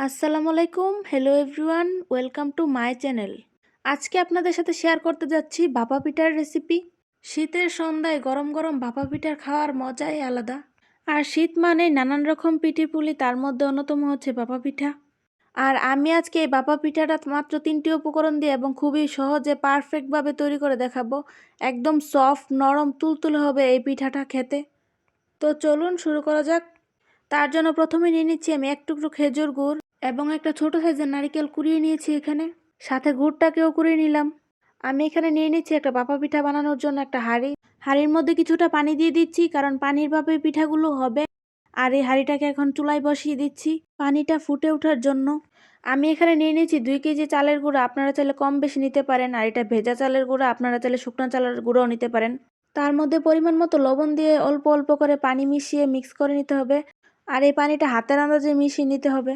আসসালামু আলাইকুম। Hello everyone welcome to my channel আজকে আপনাদের সাথে শেয়ার করতে যাচ্ছি ভাপা পিঠার রেসিপি শীতের সন্ধ্যায় গরম গরম ভাপা পিঠার খাওয়ার মজাই আলাদা। আর শীত মানে নানান রকম পিঠে পুলি তার মধ্যে অন্যতম হচ্ছে ভাপা পিঠা। আর আমি আজকে এই ভাপা পিঠাটা মাত্র তিনটি উপকরণ দিয়ে এবং খুবই সহজে পারফেক্টভাবে তৈরি করে দেখাবো। একদম সফট নরম, তুলতুলে হবে এই পিঠাটা খেতে। তো চলুন শুরু করা যাক। তার জন্য প্রথমে নিয়ে নিচ্ছি আমি এক টুকরো খেজুর গুড়। এবং একটা ছোট সাইজের নারিকেল কুড়িয়ে নিয়েছি এখানে। সাথে গুড়টাকেও কুড়িয়ে নিলাম। আমি এখানে নিয়ে নিচ্ছি একটা বাপা পিঠা বানানোর জন্য একটা হাঁড়ি। হাঁড়ির মধ্যে কিছুটা পানি দিয়ে দিচ্ছি, কারণ পানির ভাপে পিঠাগুলো হবে। আর এই হাঁড়িটাকে এখন চুলায় বসিয়ে দিচ্ছি পানিটা ফুটে ওঠার জন্য। আমি এখানে নিয়ে নিয়েছি দুই কেজি চালের গুঁড়ো, আপনারা চাইলে কম বেশি নিতে পারেন। আর এটা ভেজা চালের গুঁড়ো, আপনারা চাইলে শুকনো চালের গুঁড়োও নিতে পারেন। তার মধ্যে পরিমাণ মতো লবণ দিয়ে অল্প অল্প করে পানি মিশিয়ে মিক্স করে নিতে হবে। আর এই পানিটা হাতের আন্দাজে মিশিয়ে নিতে হবে।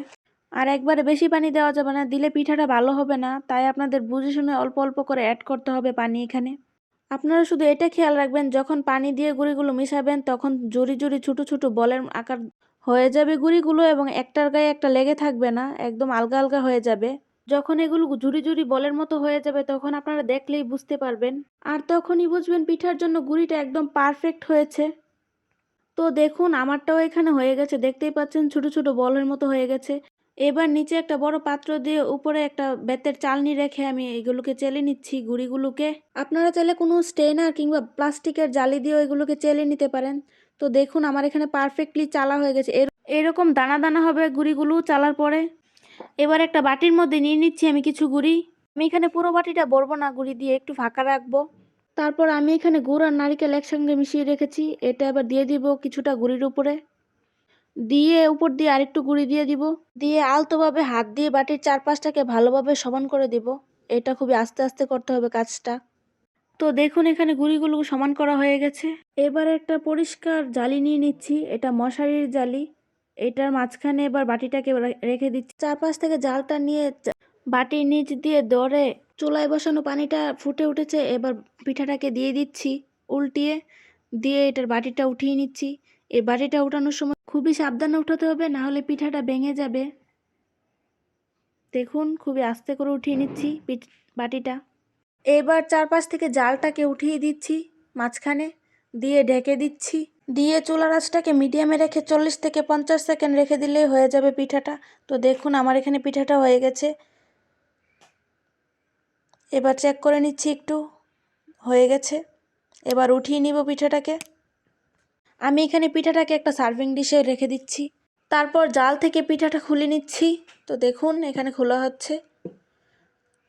আর একবারে বেশি পানি দেওয়া যাবে না, দিলে পিঠাটা ভালো হবে না। তাই আপনাদের বুঝে শুনে অল্প অল্প করে অ্যাড করতে হবে পানি এখানে। আপনারা শুধু এটা খেয়াল রাখবেন, যখন পানি দিয়ে গুঁড়িগুলো মিশাবেন, তখন জুড়ি জুড়ি ছোটো ছোটো বলের আকার হয়ে যাবে গুঁড়িগুলো এবং একটার গায়ে একটা লেগে থাকবে না, একদম আলগা আলগা হয়ে যাবে। যখন এগুলো জুড়ি জুড়ি বলের মতো হয়ে যাবে, তখন আপনারা দেখলেই বুঝতে পারবেন। আর তখনই বুঝবেন পিঠার জন্য গুঁড়িটা একদম পারফেক্ট হয়েছে। তো দেখুন, আমারটাও এখানে হয়ে গেছে, দেখতেই পাচ্ছেন ছোট ছোট বলের মতো হয়ে গেছে। এবার নিচে একটা বড় পাত্র দিয়ে উপরে একটা বেতের চালনি রেখে আমি এগুলোকে চেলে নিচ্ছি গুড়িগুলোকে। আপনারা চাইলে কোনো স্টেনার কিংবা প্লাস্টিকের জালি দিয়েও এগুলোকে চেলে নিতে পারেন। তো দেখুন, আমার এখানে পারফেক্টলি চালা হয়ে গেছে। এর এরকম দানা দানা হবে গুঁড়িগুলো চালার পরে। এবার একটা বাটির মধ্যে নিয়ে নিচ্ছি আমি কিছু গুড়ি। আমি এখানে পুরো বাটিটা বরবো না, গুঁড়ি দিয়ে একটু ফাঁকা রাখব। তারপর আমি এখানে গুড় আর নারিকেল একসঙ্গে মিশিয়ে রেখেছি। এটা এবার দিয়ে দিব কিছুটা গুঁড়ির উপরে। দিয়ে উপর দিয়ে আরেকটু গুঁড়ি দিয়ে দিব। দিয়ে আলতোভাবে হাত দিয়ে বাটির চারপাশটাকে ভালোভাবে সমান করে দিব। এটা খুবই আস্তে আস্তে করতে হবে কাজটা। তো দেখুন এখানে গুঁড়িগুলো সমান করা হয়ে গেছে। এবার একটা পরিষ্কার জালি নিয়ে নিচ্ছি। এটা মশারির জালি। এটার মাঝখানে এবার বাটিটাকে রেখে দিচ্ছি। চারপাশ থেকে জালটা নিয়ে বাটির নিচ দিয়ে দরে চুলায় বসানো পানিটা ফুটে উঠেছে। এবার পিঠাটাকে দিয়ে দিচ্ছি উল্টিয়ে। দিয়ে এটার বাটিটা উঠিয়ে নিচ্ছি। এই বাটিটা উঠানোর সময় খুবই সাবধানে উঠাতে হবে, না হলে পিঠাটা ভেঙে যাবে। দেখুন, খুবই আস্তে করে উঠিয়ে নিচ্ছি বাটিটা। এবার চারপাশ থেকে জালটাকে উঠিয়ে দিচ্ছি, মাঝখানে দিয়ে ঢেকে দিচ্ছি। দিয়ে চুলা রাসটাকে মিডিয়ামে রেখে চল্লিশ থেকে পঞ্চাশ সেকেন্ড রেখে দিলেই হয়ে যাবে পিঠাটা। তো দেখুন, আমার এখানে পিঠাটা হয়ে গেছে। এবার চেক করে নিচ্ছি একটু, হয়ে গেছে। এবার উঠিয়ে নিব পিঠাটাকে। আমি এখানে পিঠাটাকে একটা সার্ভিং ডিশে রেখে দিচ্ছি। তারপর জাল থেকে পিঠাটা খুলে নিচ্ছি। তো দেখুন, এখানে খোলা হচ্ছে।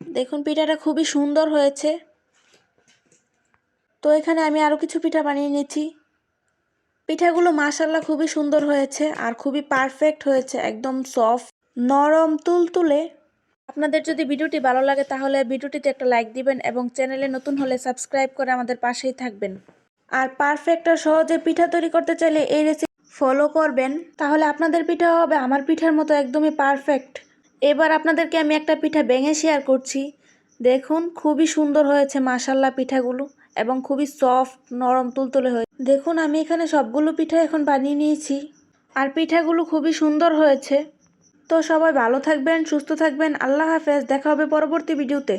দেখুন, পিঠাটা খুবই সুন্দর হয়েছে। তো এখানে আমি আরও কিছু পিঠা বানিয়ে নিচ্ছি। পিঠাগুলো মাসাল্লাহ খুবই সুন্দর হয়েছে আর খুবই পারফেক্ট হয়েছে, একদম সফট, নরম, তুলতুলে। আপনাদের যদি ভিডিওটি ভালো লাগে তাহলে ভিডিওটিতে একটা লাইক দিবেন এবং চ্যানেলে নতুন হলে সাবস্ক্রাইব করে আমাদের পাশেই থাকবেন। আর পারফেক্ট আর সহজে পিঠা তৈরি করতে চাইলে এই রেসিপি ফলো করবেন। তাহলে আপনাদের পিঠা হবে আমার পিঠার মতো একদমই পারফেক্ট এবার আপনাদেরকে আমি একটা পিঠা ভেঙে শেয়ার করছি। দেখুন, খুবই সুন্দর হয়েছে মাসাল্লা পিঠাগুলো এবং খুবই সফট নরম, তুলতুলে হয়ে দেখুন, আমি এখানে সবগুলো পিঠা এখন বানিয়ে নিয়েছি আর পিঠাগুলো খুবই সুন্দর হয়েছে। তো সবাই ভালো থাকবেন, সুস্থ থাকবেন, আল্লাহ হাফেজ, দেখা হবে পরবর্তী ভিডিওতে